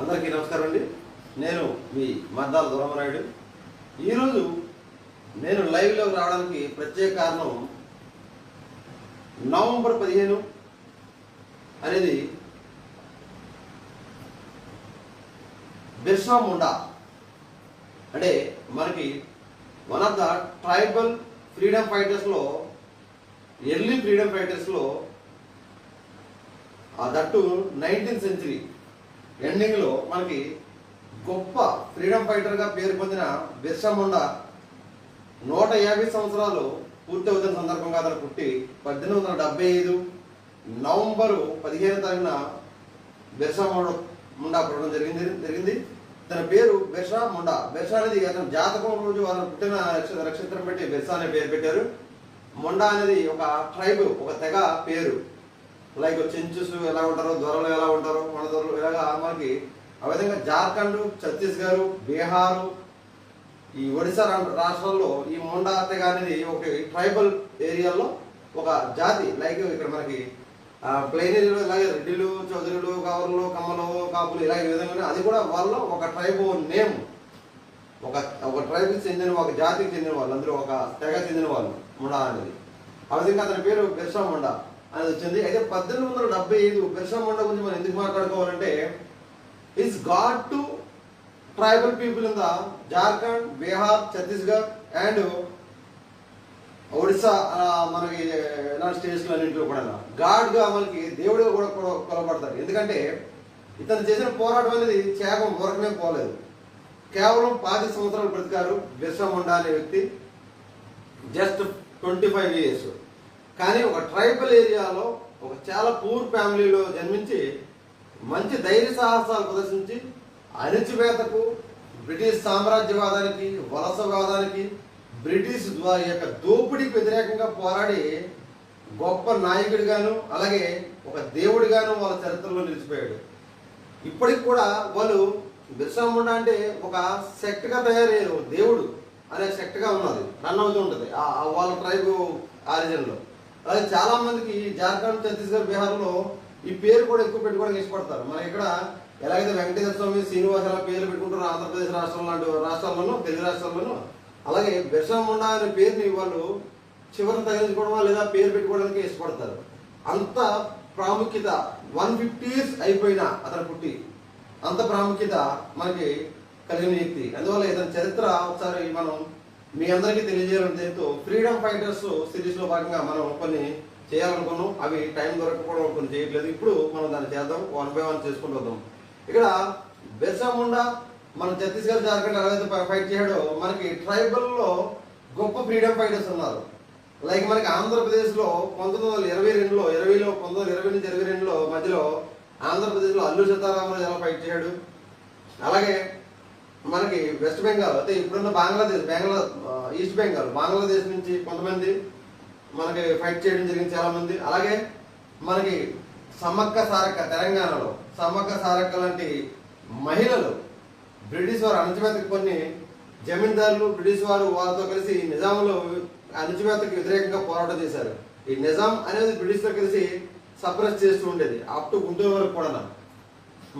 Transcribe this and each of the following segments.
అందరికీ నమస్కారం అండి. నేను మీ మద్దాల దురమనాయుడు. ఈరోజు నేను లైవ్లోకి రావడానికి ప్రత్యేక కారణం నవంబర్ పదిహేను అనేది బిర్సా ముండా. అంటే మనకి one of the tribal freedom ఫైటర్స్లో early freedom ఫైటర్స్లో ఆ దట్టు నైన్టీన్త్ సెంచరీ ఎండింగ్లో మనకి గొప్ప ఫ్రీడమ్ ఫైటర్గా పేరు పొందిన బిర్సా ముండా నూట యాభై సంవత్సరాలు పూర్తి అవుతున్న సందర్భంగా అతను పుట్టి పద్దెనిమిది వందల డెబ్బై ఐదు నవంబరు పదిహేను తారీఖున బిర్సా ముండా ముండా పుట్టడం జరిగింది జరిగింది. తన పేరు బిర్సా ముండా బిర్సా అనేది అతని జాతకం రోజు అతను పుట్టిన నక్షత్రం పెట్టి బిర్సా అనే పేరు పెట్టారు. ముండా అనేది ఒక ట్రైబ్ ఒక తెగ పేరు. లైక్ చెంచుస్ ఎలా ఉంటారో దొరలు ఎలా ఉంటారో మనకి ఆ విధంగా జార్ఖండ్ ఛత్తీస్గఢ్ బీహారు ఈ ఒడిశా రా- రాష్ట్రాల్లో ఈ ముండా తెగ అనేది ఒక ట్రైబల్ ఏరియాలో ఒక జాతి. లైక్ ఇక్కడ మనకి ప్లెయిన్ ఏరియాలో ఇలాగే రెడ్డిలు చౌదరులు కవర్లు కమ్మలు కాపులు ఇలాగే విధంగా అది కూడా వాళ్ళు ఒక ట్రైబ్ నేమ్. ఒక ఒక ట్రైబ్కి చెందిన ఒక జాతికి చెందిన వాళ్ళు. అందరూ ఒక తెగ చెందిన వాళ్ళు ముండా అనేది. ఆ విధంగా అతని పేరు బిర్సా ముండా అనేది వచ్చింది. అయితే పద్దెనిమిది వందల డెబ్బై ఐదు బిర్సా ముండా గురించి మనం ఎందుకు మాట్లాడుకోవాలంటే is god to tribal people in the Jharkhand Bihar Chhattisgarh and Odisha మనకి ఇలాంటి స్టేట్స్లో అన్నింటిలో కూడా గాడ్గా మనకి దేవుడిగా కూడా కొలబడతారు. ఎందుకంటే ఇతను చేసిన పోరాటం అనేది చేపం ఊరకనే పోలేదు. కేవలం పాతి సంవత్సరాలు బ్రతికారు బిర్సా ఉండాలనే అనే వ్యక్తి. జస్ట్ ట్వంటీ ఫైవ్ ఇయర్స్ కానీ ఒక ట్రైబల్ ఏరియాలో ఒక చాలా పూర్ ఫ్యామిలీలో జన్మించి మంచి ధైర్య సాహసాలు ప్రదర్శించి అణిచివేతకు బ్రిటిష్ సామ్రాజ్యవాదానికి వలసవాదానికి బ్రిటిష్ వారి యొక్క దోపిడీకి వ్యతిరేకంగా పోరాడి గొప్ప నాయకుడిగాను అలాగే ఒక దేవుడిగాను వాళ్ళ చరిత్రలో నిలిచిపోయాడు. ఇప్పటికి కూడా వాళ్ళు బిర్సా ముండా అంటే ఒక సెక్ట్గా తయారయ్యారు దేవుడు అనే సెక్ట్గా ఉన్నది రన్ అవుతూ ఉంటుంది ఆ ఆ వాళ్ళ ట్రైబ్ ఆరిజిన్లో అలాగే చాలామందికి జార్ఖండ్ ఛత్తీస్గఢ్ బీహార్లో ఈ పేరు కూడా ఎక్కువ పెట్టుకోవడానికి ఇష్టపడతారు. మన ఇక్కడ ఎలాగైతే వెంకటేశ్వర స్వామి శ్రీనివాస ఇలా పేర్లు పెట్టుకుంటారో ఆంధ్రప్రదేశ్ రాష్ట్రం లాంటి రాష్ట్రాల్లోనూ తెలుగు రాష్ట్రాల్లోనూ అలాగే బిర్సముండా అనే పేరుని వాళ్ళు చివరిని తగిలించుకోవడం లేదా పేరు పెట్టుకోవడానికి ఇష్టపడతారు. అంత ప్రాముఖ్యత వన్ ఫిఫ్టీ ఇయర్స్ అయిపోయినా అతను పుట్టి అంత ప్రాముఖ్యత మనకి కలిగిన వ్యక్తి. అందువల్ల ఇతని చరిత్ర ఒకసారి మనం మీ అందరికీ తెలియజేయాలని తెలుస్తూ ఫ్రీడమ్ ఫైటర్స్ సిరీస్లో భాగంగా మనం కొన్ని చేయాలనుకున్నాం అవి టైం దొరకకపోవడం కొన్ని చేయట్లేదు. ఇప్పుడు మనం దాన్ని చేద్దాం వన్ బై వన్ చేసుకుంటూ వద్దాం. ఇక్కడ బిర్సాముండ మన ఛత్తీస్గఢ్ జార్ఖండ్ ఎలాగైతే ఫైట్ చేయడో మనకి ట్రైబల్లో గొప్ప ఫ్రీడమ్ ఫైటర్స్ ఉన్నారు. లైక్ మనకి ఆంధ్రప్రదేశ్లో పంతొమ్మిది వందల ఇరవై రెండులో ఇరవైలో పంతొమ్మిది వందల ఇరవై నుంచి ఇరవై రెండులో మధ్యలో ఆంధ్రప్రదేశ్లో అల్లు సీతారామరాజు ఎలా ఫైట్ చేయడు అలాగే మనకి వెస్ట్ బెంగాల్ అయితే ఇప్పుడున్న బంగ్లాదేశ్ బెంగాల్ ఈస్ట్ బెంగాల్ బంగ్లాదేశ్ నుంచి కొంతమంది మనకి ఫైట్ చేయడం జరిగింది చాలా మంది అలాగే మనకి సమ్మక్క సారక్క తెలంగాణలో సమ్మక్క సారక్క లాంటి మహిళలు బ్రిటిష్ వారు అణచివేతకు కొన్ని జమీందారులు బ్రిటిష్ వారు వారితో కలిసి నిజాంలో అణచివేతకు వ్యతిరేకంగా పోరాటం చేశారు. ఈ నిజాం అనేది బ్రిటిష్తో కలిసి సప్రెస్ చేస్తూ ఉండేది. అప్ టు గుంటూరు వరకు కూడా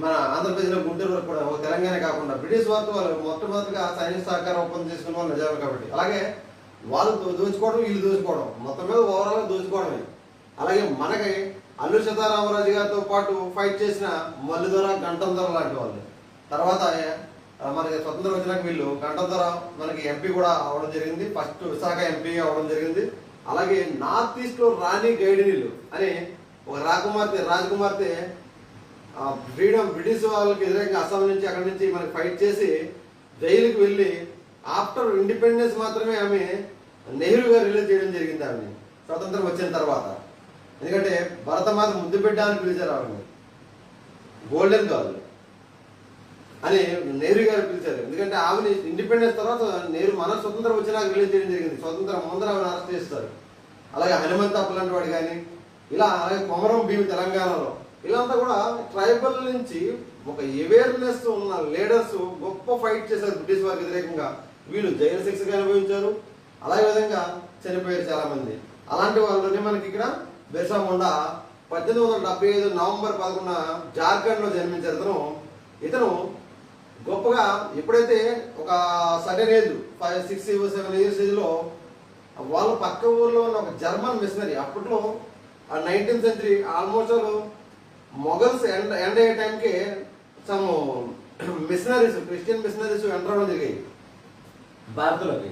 మన ఆంధ్రప్రదేశ్లో గుంటూరు వరకు కూడా ఒక తెలంగాణ కాకుండా బ్రిటిష్ వారితో వాళ్ళు మొట్టమొదటిగా సైనిక సహకారం ఒప్పందం చేసుకున్న వాళ్ళు నిజామే కాబట్టి. అలాగే వాళ్ళు దోచుకోవడం వీళ్ళు దోచుకోవడం. మొత్తం మీద ఓవరాల్ దోచుకోవడమే. అలాగే మనకి అల్లు సీతారామరాజు గారితో పాటు ఫైట్ చేసిన మల్లిదొర గంటందొర లాంటి వాళ్ళు. తర్వాత మనకి స్వతంత్రం వచ్చినాక వీళ్ళు గంటందొర మనకి ఎంపీ కూడా అవడం జరిగింది. ఫస్ట్ విశాఖ ఎంపీ అవడం జరిగింది. అలాగే నార్త్ ఈస్ట్లో రాణి గైడినీలు అని ఒక రాకుమార్తె రాజకుమార్తె ఫ్రీడమ్ బ్రిటిష్ వాళ్ళకి వ్యతిరేకంగా అస్సాం నుంచి అక్కడి నుంచి మనకి ఫైట్ చేసి జైలుకి వెళ్ళి ఆఫ్టర్ ఇండిపెండెన్స్ మాత్రమే ఆమె నెహ్రూ గారు రిలీజ్ చేయడం జరిగింది ఆమె స్వతంత్రం వచ్చిన తర్వాత. ఎందుకంటే భరతమాత ముద్దు బిడ్డ అని పిలిచారు ఆవిడని. గోల్డెన్ గర్ల్ అని నెహ్రూ గారు పిలిచారు. ఎందుకంటే ఆమెని ఇండిపెండెన్స్ తర్వాత నెహ్రూ మన స్వతంత్రం వచ్చినాక రిలీజ్ చేయడం జరిగింది. స్వతంత్రం ముందర ఆమెను అరెస్ట్ చేస్తారు. అలాగే హనుమంత అప్పలాంటి వాడు కానీ ఇలా అలాగే కొమరం భీమి తెలంగాణలో ఇలాంతా కూడా ట్రైబల్ నుంచి ఒక అవేర్నెస్ ఉన్న లీడర్స్ గొప్ప ఫైట్ చేశారు బ్రిటిష్ వారికి వ్యతిరేకంగా. వీళ్ళు జైలు శిక్షగా అనుభవించారు. అలాగే విధంగా చనిపోయారు చాలా మంది అలాంటి వాళ్ళని మనకి ఇక్కడ బిర్సా ముండా పద్దెనిమిది వందల డెబ్బై ఐదు నవంబర్ పదకొండున జార్ఖండ్లో జన్మించారు ఇతను. ఇతను గొప్పగా ఎప్పుడైతే ఒక sudden age five six seven years ఏజ్లో వాళ్ళ పక్క ఊర్లో ఉన్న ఒక జర్మన్ మిషనరీ అప్పట్లో ఆ nineteenth century almost Mughals end end అయ్యే టైంకి some missionaries Christian missionaries enter అవ్వడం జరిగాయి భారత్లోకి.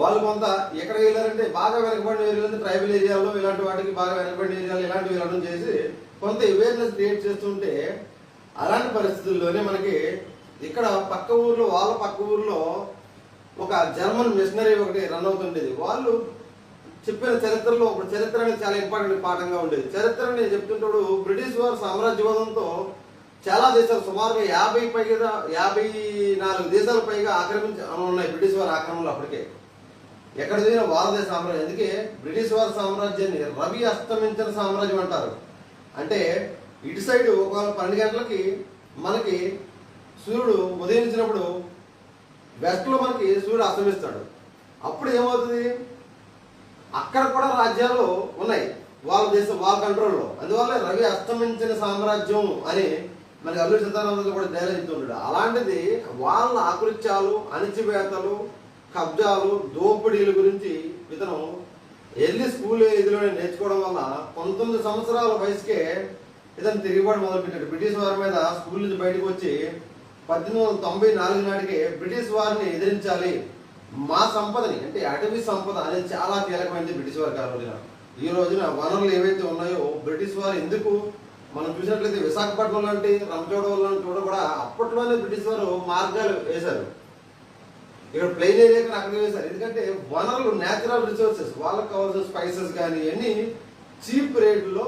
వాళ్ళు కొంత ఎక్కడికి వెళ్ళారంటే బాగా వెనకబడిన ఏరియాలు ట్రైబల్ ఏరియాలో ఇలాంటి వాటికి బాగా వెనకబడిన ఏరియాలు ఇలాంటివి వెళ్ళడం చేసి కొంత అవేర్నెస్ క్రియేట్ చేస్తుంటే అలాంటి పరిస్థితుల్లోనే మనకి ఇక్కడ పక్క ఊర్లో వాళ్ళ పక్క ఊర్లో ఒక జర్మన్ మిషనరీ ఒకటి రన్ అవుతుండేది. వాళ్ళు చెప్పిన చరిత్రలో ఒక చరిత్ర అనేది చాలా ఇంపార్టెంట్ పాఠంగా ఉండేది. చరిత్ర నేను చెప్తుంటాడు బ్రిటిష్ వారు సామ్రాజ్యవాదంతో చాలా దేశాలు సుమారుగా యాభై పైగా యాభై నాలుగు దేశాల పైగా ఆక్రమించి ఉన్నాయి బ్రిటిష్ వారి ఆక్రమణలు అప్పటికే. ఎక్కడ చూసినా వారదే సామ్రాజ్యం. అందుకే బ్రిటిష్ వారి సామ్రాజ్యాన్ని రవి అస్తమించిన సామ్రాజ్యం అంటారు. అంటే ఇటు సైడ్ ఒక పన్నెండు గంటలకి మనకి సూర్యుడు ఉదయించినప్పుడు వెస్ట్లో మనకి సూర్యుడు అస్తమిస్తాడు. అప్పుడు ఏమవుతుంది? అక్కడ కూడా రాజ్యాలు ఉన్నాయి. వాళ్ళ దేశం వాళ్ళ కంట్రోల్లో. అందువల్ల రవి అస్తమించిన సామ్రాజ్యం అని మనకి అల్లు సీతారామరాజు కూడా డైలాగ్ చెప్తుంటాడు. అలాంటిది వాళ్ళ ఆకృత్యాలు అణిచివేతలు కబ్జాలు దోపిడీల గురించి ఇతను వెళ్ళి స్కూల్ ఇదిలోనే నేర్చుకోవడం వల్ల పంతొమ్మిది సంవత్సరాల వయసుకే ఇతను తిరుగుబాటు మొదలుపెట్టాడు. బ్రిటిష్ వారి మీద స్కూల్ నుంచి బయటకు వచ్చి పద్దెనిమిది వందల తొంభై నాలుగు నాటికి బ్రిటిష్ వారిని ఎదిరించాలి. మా సంపదని అంటే అటవీ సంపద అనేది చాలా కీలకమైనది బ్రిటిష్ వారి కాలంలో. ఈ రోజున వనరులు ఏవైతే ఉన్నాయో బ్రిటిష్ వారు ఎందుకు? మనం చూసినట్లయితే విశాఖపట్నం లాంటి రంజోడవల్ లాంటి చోట కూడా అప్పట్లోనే బ్రిటిష్ వారు మార్గాలు వేశారు. ఇక్కడ ప్లెయిన్ ఏరియాకి అక్కడ వేశారు ఎందుకంటే వనరులు న్యాచురల్ రిసోర్సెస్ వాళ్ళకి కావాల్సిన స్పైసెస్ కానీ అన్ని చీప్ రేట్లో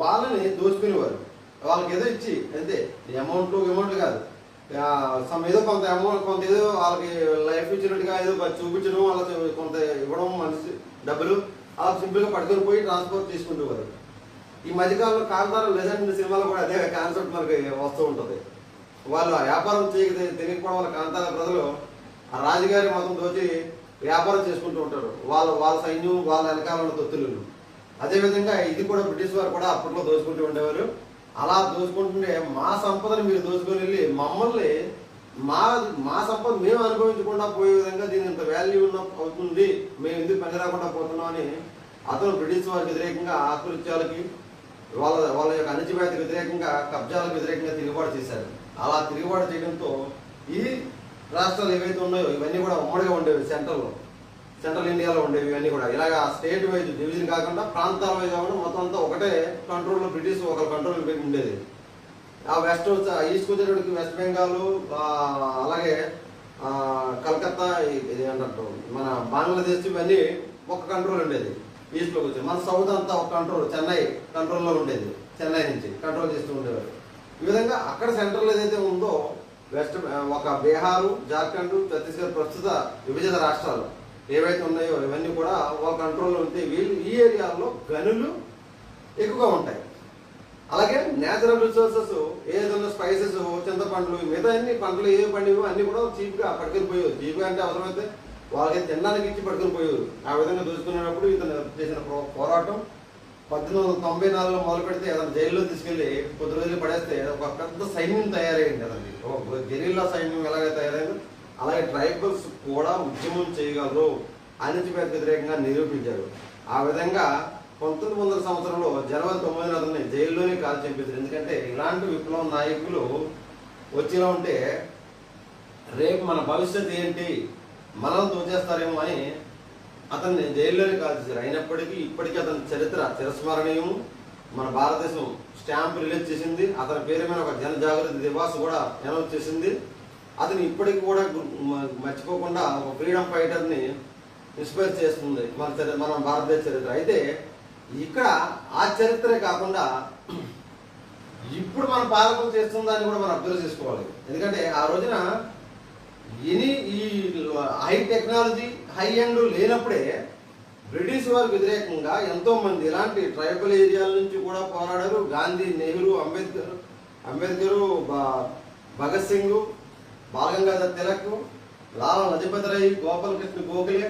వాళ్ళని దోచుకునేవారు. వాళ్ళకి ఏదో ఇచ్చి అంతే. అమౌంట్ అమౌంట్ కాదు. సమ్ ఏదో కొంత అమౌంట్ కొంత ఏదో వాళ్ళకి లైఫ్ ఇచ్చినట్టుగా ఏదో చూపించడం వాళ్ళకి కొంత ఇవ్వడం మనిషి డబ్బులు అలా సింపుల్గా పట్టుకొని పోయి ట్రాన్స్పోర్ట్ తీసుకుంటేవారు ఈ మధ్యకాలంలో కాంతారం లెజెండ్ సినిమాలో కూడా అదే కాన్సెప్ట్ మనకి వస్తూ ఉంటుంది. వాళ్ళు వ్యాపారం చేయక తెలియకపోవడం వల్ల కాంతార ప్రజలు ఆ రాజుగారి మతం దోచి వ్యాపారం చేసుకుంటూ ఉంటారు. వాళ్ళ వాళ్ళ సైన్యం వాళ్ళ వెనకాల ఉన్న తొత్తులు అదేవిధంగా ఇది కూడా బ్రిటిష్ వారు కూడా అప్పట్లో దోచుకుంటూ ఉండేవారు. అలా దోచుకుంటుంటే మా సంపదను మీరు దోచుకొని వెళ్ళి మమ్మల్ని మా మా సంపద మేము అనుభవించకుండా పోయే విధంగా దీని ఇంత వాల్యూ ఉన్న అవుతుంది. మేము ఎందుకు పని రాకుండా పోతున్నాం అని అతను బ్రిటిష్ వారికి వ్యతిరేకంగా ఆకృత్యాలకి వాళ్ళ వాళ్ళ యొక్క అణచివేతకు వ్యతిరేకంగా కబ్జాలకు వ్యతిరేకంగా తిరుగుబాటు చేశారు. అలా తిరుగుబాటు చేయడంతో ఈ రాష్ట్రాలు ఏవైతే ఉన్నాయో ఇవన్నీ కూడా ఉమ్మడిగా ఉండేవి సెంట్రల్లో సెంట్రల్ ఇండియాలో ఉండేవి ఇవన్నీ కూడా. ఇలాగ స్టేట్ వైజ్ డివిజన్ కాకుండా ప్రాంతాల వైజ్ కాకుండా మొత్తం అంతా ఒకటే కంట్రోల్లో బ్రిటిష్ ఒక కంట్రోల్ ఉండేది. ఆ వెస్ట్ ఈస్ట్ వచ్చేటప్పటికి వెస్ట్ బెంగాల్ అలాగే కలకత్తా ఇది అన్నట్టు మన బంగ్లాదేశ్ ఇవన్నీ ఒక కంట్రోల్ ఉండేది. ఈస్ట్లోకి వచ్చి మన సౌత్ అంతా ఒక కంట్రోల్ చెన్నై కంట్రోల్లో ఉండేది. చెన్నై నుంచి కంట్రోల్ చేస్తూ ఉండేవారు. ఈ విధంగా అక్కడ సెంట్రల్ ఏదైతే ఉందో వెస్ట్ ఒక బీహారు జార్ఖండ్ ఛత్తీస్గఢ్ ప్రస్తుత విభజన రాష్ట్రాలు. ఏవైతే ఉన్నాయో ఇవన్నీ కూడా వాళ్ళ కంట్రోల్లో ఉంటే వీళ్ళు ఈ ఏరియాల్లో గనులు ఎక్కువగా ఉంటాయి. అలాగే నేచురల్ రిసోర్సెస్ ఏదైనా స్పైసెస్ చింతపండ్లు మిగతా అన్ని పంటలు ఏ పండివో అన్ని కూడా చీప్గా పట్టుకొని పోయేవి. చీప్గా అంటే అవసరమైతే వాళ్ళకి తినడానికి ఇచ్చి పట్టుకొని పోయేవి. ఆ విధంగా దోచుకునేటప్పుడు ఇతను చేసిన పో- పోరాటం పద్దెనిమిది వందల తొంభై నాలుగులో మొదలు పెడితే అతను జైల్లో తీసుకెళ్ళి కొద్ది రోజులు పడేస్తే ఒక పెద్ద సైన్యం తయారైంది అదండి. ఒక గెరిల్లా సైన్యం ఎలాగైతే తయారైందో అలాగే ట్రైబల్స్ కూడా ఉద్యమం చేయగలరు అణిచివేత వ్యతిరేకంగా నిరూపించారు. ఆ విధంగా పంతొమ్మిది వందల సంవత్సరంలో జనవరి తొమ్మిది అతన్ని జైల్లోనే కాల్ చేపించారు ఎందుకంటే ఇలాంటి విప్లవ నాయకులు వచ్చేలా ఉంటే రేపు మన భవిష్యత్తు ఏంటి మనం దోచేస్తారేమో అని అతన్ని జైల్లోనే కాల్చేశారు అయినప్పటికీ ఇప్పటికీ అతని చరిత్ర చిరస్మరణీయము. మన భారతదేశం స్టాంప్ రిలీజ్ చేసింది. అతని పేరు మీద ఒక జన జాగృతి దివాస్ కూడా అనౌన్స్ చేసింది. అతను ఇప్పటికి కూడా మర్చిపోకుండా ఒక ఫ్రీడమ్ ఫైటర్ని ఇన్స్పైర్ చేస్తుంది మన చరి- మన భారతదేశ చరిత్ర. అయితే ఇక్కడ ఆ చరిత్రే కాకుండా ఇప్పుడు మన పాలకులు చేస్తుందని కూడా మనం అబ్జర్వ్ చేసుకోవాలి. ఎందుకంటే ఆ రోజున ఎనీ ఈ హై టెక్నాలజీ హై ఎండ్ లేనప్పుడే బ్రిటిష్ వారికి వ్యతిరేకంగా ఎంతో మంది ఇలాంటి ట్రైబల్ ఏరియాల నుంచి కూడా పోరాడారు. గాంధీ నెహ్రూ అంబేద్కర్ అంబేద్కర్ భగత్ సింగ్ బాలగంగాధర్ తిలక్ లాలా లజపతి రాయ్ గోపాలకృష్ణ గోఖలే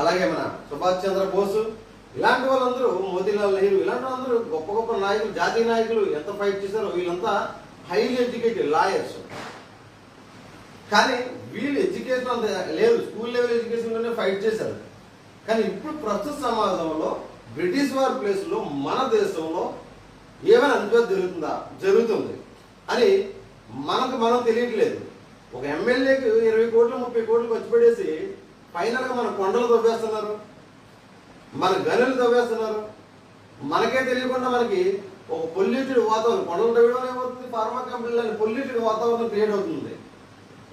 అలాగే మన సుభాష్ చంద్ర బోసు ఇలాంటి వాళ్ళందరూ మోతీలాల్ నెహ్రూ ఇలాంటి వాళ్ళందరూ గొప్ప గొప్ప నాయకులు జాతీయ నాయకులు ఎంత ఫైట్ చేశారో వీళ్ళంతా హైలీ ఎడ్యుకేటెడ్ లాయర్స్. కానీ వీళ్ళు ఎడ్యుకేషన్ అంత లేదు. స్కూల్ లెవెల్ ఎడ్యుకేషన్లోనే ఫైట్ చేశారు. కానీ ఇప్పుడు ప్రస్తుత సమాజంలో బ్రిటిష్ వారి ప్లేస్లో మన దేశంలో ఏమైనా అనుభవం జరుగుతుందా? జరుగుతుంది. అని మనకు మనం తెలియట్లేదు. ఒక ఎమ్మెల్యేకి ఇరవై కోట్లు ముప్పై కోట్లు ఖర్చు పెట్టేసి ఫైనల్గా మన కొండలు తవ్వేస్తున్నారు. మన గనులు తవ్వేస్తున్నారు. మనకే తెలియకుండా మనకి ఒక పొల్యూటెడ్ వాతావరణం కొండలు తవ్వడం ఏమవుతుంది? ఫార్మా కంపెనీలని పొల్యూటెడ్ వాతావరణం క్రియేట్ అవుతుంది.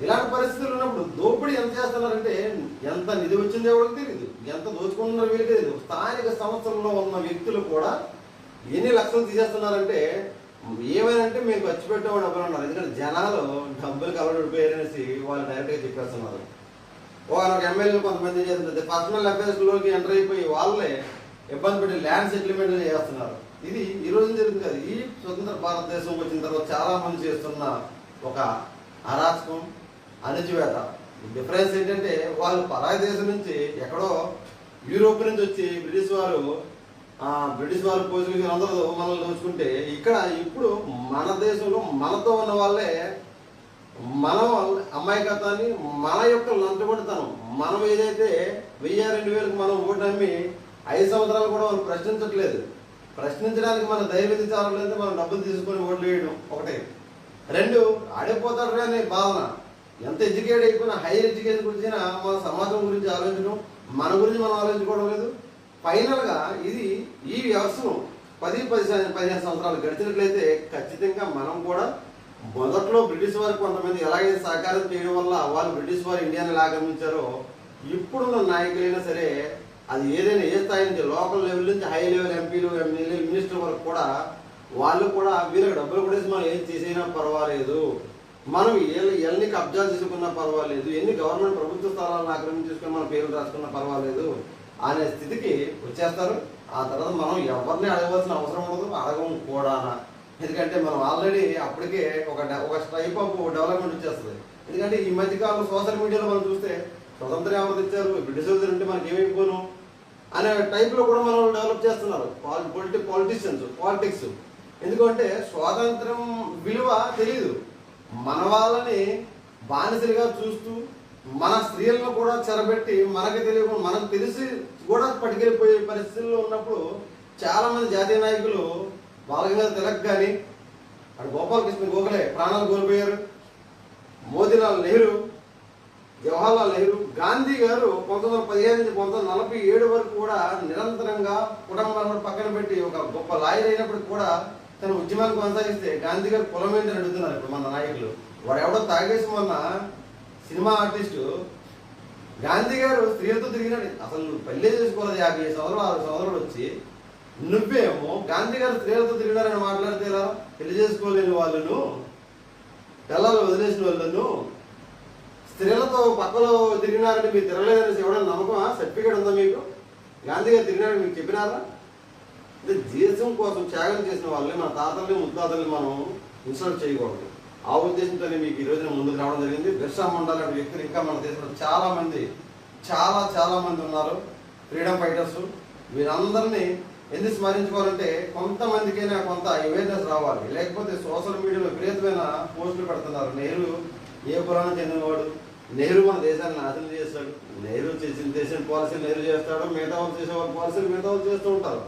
ఇలాంటి పరిస్థితులు ఉన్నప్పుడు దోపిడీ ఎంత చేస్తున్నారంటే ఎంత నిధి వచ్చిందో ఎవరికి తెలియదు ఎంత దోచుకుంటున్నారో వీళ్ళకి తెలియదు స్థానిక సంస్థల్లో ఉన్న వ్యక్తులు కూడా ఎన్ని లక్షలు తీసేస్తున్నారంటే ఏమైనంటే మేము ఖర్చు పెట్టాము డబ్బులు ఉన్నారు ఎందుకంటే జనాలు డబ్బులు కలవడిపోయారనేసి వాళ్ళు డైరెక్ట్గా చెప్పేస్తున్నారు. ఒక ఎమ్మెల్యేలు కొంతమంది ఏం చేస్తుంది పర్సనల్ అఫేర్స్లోకి ఎంటర్ అయిపోయి వాళ్ళే ఇబ్బంది పెట్టి ల్యాండ్ సెటిల్మెంట్ చేస్తున్నారు. ఇది ఈ రోజు జరుగుతుంది కాదు. ఈ స్వతంత్ర భారతదేశం వచ్చిన తర్వాత చాలా మంది చేస్తున్న ఒక అరాచకం. అణచివేత. డిఫరెన్స్ ఏంటంటే వాళ్ళు పరాయి దేశం నుంచి ఎక్కడో యూరోప్ నుంచి వచ్చి బ్రిటిష్ వారు బ్రిటిష్ వారు పోషకులు అందరూ మనల్ని దోచుకుంటే ఇక్కడ ఇప్పుడు మన దేశంలో మనతో ఉన్న వాళ్ళే మన అమాయకత్వాన్ని మన యొక్క లంచగొడతనం. మనం ఏదైతే వెయ్యి రెండు వేలకు మనం ఓటు నమ్మి ఐదు సంవత్సరాలు కూడా వాళ్ళు ప్రశ్నించట్లేదు. ప్రశ్నించడానికి మన ధైర్యం చాలలేదు మనం డబ్బులు తీసుకొని ఓట్లు వేయడం ఒకటే. రెండు ఆడిపోతాడు అనే భావన. ఎంత ఎడ్యుకేట్ అయిపోయినా హైయర్ ఎడ్యుకేషన్ గురించి మన సమాజం గురించి ఆలోచించడం మన గురించి మనం ఆలోచించుకోవడం లేదు. ఫైనల్గా ఇది ఈ వ్యవస్థను పది పది పదిహేను సంవత్సరాలు గడిచినట్లయితే ఖచ్చితంగా మనం కూడా మొదట్లో బ్రిటిష్ వారు కొంతమంది ఎలాగైతే సహకారం చేయడం వల్ల వాళ్ళు బ్రిటిష్ వారు ఇండియాని ఎలా ఆక్రమించారో ఇప్పుడున్న నాయకులైనా సరే అది ఏదైనా ఏ స్థాయి నుంచి లోకల్ లెవెల్ నుంచి హై లెవెల్ ఎంపీలు ఎమ్మెల్యేలు మినిస్టర్ వరకు కూడా వాళ్ళు కూడా వీళ్ళకి డబ్బులు కూడా మనం ఏం చేసినా పర్వాలేదు. మనం ఎన్ని కబ్జా చేసుకున్నా పర్వాలేదు ఎన్ని గవర్నమెంట్ ప్రభుత్వ స్థలాలను ఆక్రమించుకుని మన పేర్లు రాసుకున్నా పర్వాలేదు అనే స్థితికి వచ్చేస్తారు. ఆ తర్వాత మనం ఎవరిని అడగవలసిన అవసరం ఉండదు అడగం కూడానా ఎందుకంటే మనం ఆల్రెడీ అప్పటికే ఒక ఒక టైప్ ఆఫ్ డెవలప్మెంట్ వచ్చేస్తుంది. ఎందుకంటే ఈ మధ్యకాలం సోషల్ మీడియాలో మనం చూస్తే స్వతంత్రం ఎవరు తెచ్చారు బ్రిటిష్ ఉంటే మనకి ఏమైపోను అనే టైప్లో కూడా మనం డెవలప్ చేస్తున్నారు. పొలిటి పాలిటిషియన్స్ పాలిటిక్స్. ఎందుకంటే స్వాతంత్రం విలువ తెలియదు మన వాళ్ళని బానిసలుగా చూస్తూ మన స్త్రీలను కూడా చెరబెట్టి మనకు తెలియకుండా మనకు తెలిసి కూడా పట్టుకెళ్ళిపోయే పరిస్థితుల్లో ఉన్నప్పుడు చాలా మంది జాతీయ నాయకులు బాలగంగా తిలక్ కానీ అక్కడ గోపాలకృష్ణ గోఖలే ప్రాణాలు కోల్పోయారు. మోతీలాల్ నెహ్రూ జవహర్లాల్ నెహ్రూ గాంధీ గారు పంతొమ్మిది వందల పదిహేను నుంచి పంతొమ్మిది నలభై ఏడు వరకు కూడా నిరంతరంగా కుటుంబాలను పక్కన పెట్టి ఒక గొప్ప లాయర్ అయినప్పటికి కూడా తన ఉద్యమాన్ని కొనసాగిస్తే గాంధీ గారు కులం ఏంటని అడుగుతున్నారు ఇప్పుడు మన నాయకులు. వాడు ఎవడో తాగేసి మొన్న సినిమా ఆర్టిస్టు గాంధీ గారు స్త్రీలతో తిరిగినాడు. అసలు నువ్వు పెళ్ళి చేసుకోలేదు యాభై సంవత్సరాలు ఆరు సంవత్సరాలు వచ్చి నువ్వేమో గాంధీ గారు స్త్రీలతో తిరిగినారని మాట్లాడితే ఎలా? పెళ్ళి చేసుకోలేని వాళ్ళను పిల్లలు వదిలేసిన వాళ్ళను స్త్రీలతో పక్కలో తిరిగినారని మీరు తిరగలేదని ఎవడైనా నమ్మకమా? సర్టిఫికేట్ ఉందా మీకు? గాంధీ గారు తిరిగినారని మీకు చెప్పినారా? అంటే దేశం కోసం త్యాగం చేసిన వాళ్ళని మన తాతల్ని ముత్తాతల్ని మనం ఇన్సల్ట్ చేయకూడదు. ఆ ఉద్దేశంతోనే మీకు ఈ రోజున ముందుకు రావడం జరిగింది. బిర్సా ముండా లాంటి వ్యక్తులు ఇంకా మన దేశంలో చాలా మంది చాలా చాలా మంది ఉన్నారు. ఫ్రీడమ్ ఫైటర్స్ వీరందరినీ ఎందుకు స్మరించుకోవాలంటే కొంతమందికైనా కొంత అవేర్నెస్ రావాలి. లేకపోతే సోషల్ మీడియాలో విపరీతమైన పోస్టులు పెడుతున్నారు. నెహ్రూ ఏ పురాణం చెందినవాడు నెహ్రూ మన దేశాన్ని నాశనం చేస్తాడు. నెహ్రూ చేసిన దేశం పాలసీలు నెహ్రూ చేస్తాడు. మిగతా వాళ్ళు చేసే వాళ్ళ పాలసీలు మిగతా వాళ్ళు చేస్తూ ఉంటారు.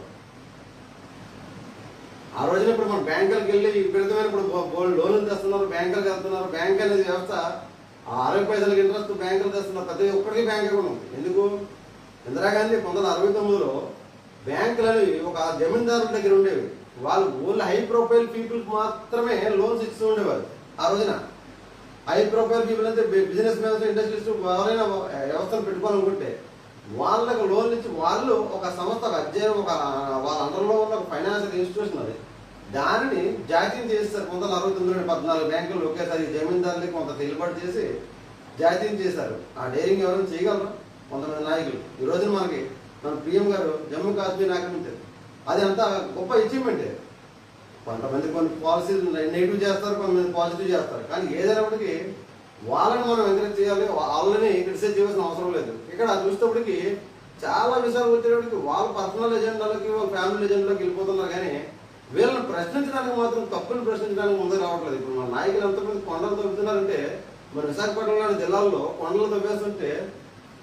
ఆ రోజున ఇప్పుడు మన బ్యాంకులకు వెళ్ళి విపరీతమైన ఇప్పుడు గోల్డ్ లోన్లు తెస్తున్నారు బ్యాంకులకు వెళ్తున్నారు. బ్యాంక్ అనేది వ్యవస్థ ఆ అరవై పైసలకు ఇంట్రెస్ట్ బ్యాంకులు తెస్తున్నారు. ప్రతి ఒక్కరికి బ్యాంక్ అకౌంట్ ఉంది. ఎందుకు? ఇందిరాగాంధీ పంతొమ్మిది వందల అరవై తొమ్మిదిలో బ్యాంకులు ఒక జమీందారుల దగ్గర ఉండేవి. వాళ్ళు ఓన్లీ హై ప్రొఫైల్ పీపుల్కి మాత్రమే లోన్స్ ఇస్తూ ఉండేవారు ఆ రోజున. హై ప్రొఫైల్ పీపుల్ అంటే బిజినెస్ మ్యాన్స్ ఇండస్ట్రీస్ ఎవరైనా వ్యవస్థను పెట్టుకోవాలనుకుంటే వాళ్ళకు లోన్ ఇచ్చి వాళ్ళు ఒక సంస్థ ఒక అధ్యయనం ఒక వాళ్ళ అండర్లో ఉన్న ఒక ఫైనాన్షియల్ ఇన్స్టిట్యూషన్ అది. దానిని జాతీయం చేస్తారు కొంత అరవై తొమ్మిది పద్నాలుగు బ్యాంకులు ఒకేసారి జమీందారులకి కొంత తెలిపాటు చేసి జాతీయం చేశారు. ఆ డైరింగ్ ఎవరైనా చేయగలరు? కొంతమంది నాయకులు. ఈ రోజున మనకి మన పిఎం గారు జమ్మూ కాశ్మీర్ ఆక్రమించారు అది అంత గొప్ప అచీవ్మెంటే కొంతమంది కొన్ని పాలసీలు నెగిటివ్ చేస్తారు కొంతమంది పాజిటివ్ చేస్తారు. కానీ ఏదైనప్పటికీ వాళ్ళని మనం ఎంకరేజ్ చేయాలి. వాళ్ళని క్రిటిసైజ్ చేయాల్సిన అవసరం లేదు. ఇక్కడ చూసేటప్పటికి చాలా విషయాలు వచ్చేటప్పటికి వాళ్ళ పర్సనల్ ఎజెండాలకి వాళ్ళ ఫ్యామిలీ ఎజెండాలకి వెళ్ళిపోతున్నారు కానీ వీళ్ళని ప్రశ్నించడానికి మాత్రం తప్పుని ప్రశ్నించడానికి ముందు రావట్లేదు. ఇప్పుడు మన నాయకులు ఎంతమంది కొండలు తవ్వుతున్నారంటే మరి విశాఖపట్నం లాంటి జిల్లాల్లో కొండలు తవ్వేస్తుంటే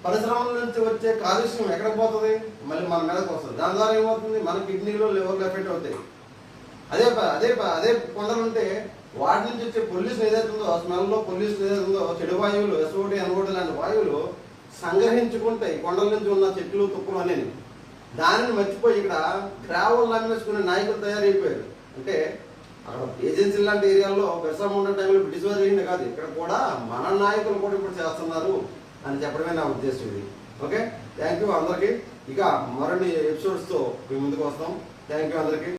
పరిశ్రమల నుంచి వచ్చే కాలుష్యం ఎక్కడ పోతుంది? మళ్ళీ మన మీదకి వస్తుంది. దాని ద్వారా ఏమవుతుంది? మన కిడ్నీలో లివర్లు ఎఫెక్ట్ అవుతాయి. అదే అదే ప- అదే కొండలు ఉంటే వాటి నుంచి వచ్చే పొల్యూషన్ ఏదైతే ఉందో స్మెల్లో పొల్యూషన్ ఏదైతే ఉందో చెడు వాయువులు ఎస్ఓటి ఎన్ఓటి లాంటి వాయువులు సంగ్రహించుకుంటాయి. కొండల నుంచి ఉన్న చెట్లు తుప్పులు అనేది దానిని మర్చిపోయి ఇక్కడ గ్రావల్ అమ్మేసుకునే నాయకులు తయారైపోయారు. అంటే అక్కడ ఏజెన్సీ లాంటి ఏరియాల్లో బెర్సాం ఉన్న టైంలో బ్రిటిష్ వారు చేసింది కాదు ఇక్కడ కూడా మన నాయకులు కూడా ఇప్పుడు చేస్తున్నారు అని చెప్పడమే నా ఉద్దేశం ఇది. ఓకే? థ్యాంక్ యూ అందరికీ. ఇక మరిన్ని ఎపిసోడ్స్తో మేము ముందుకు వస్తాం. థ్యాంక్ యూ అందరికీ.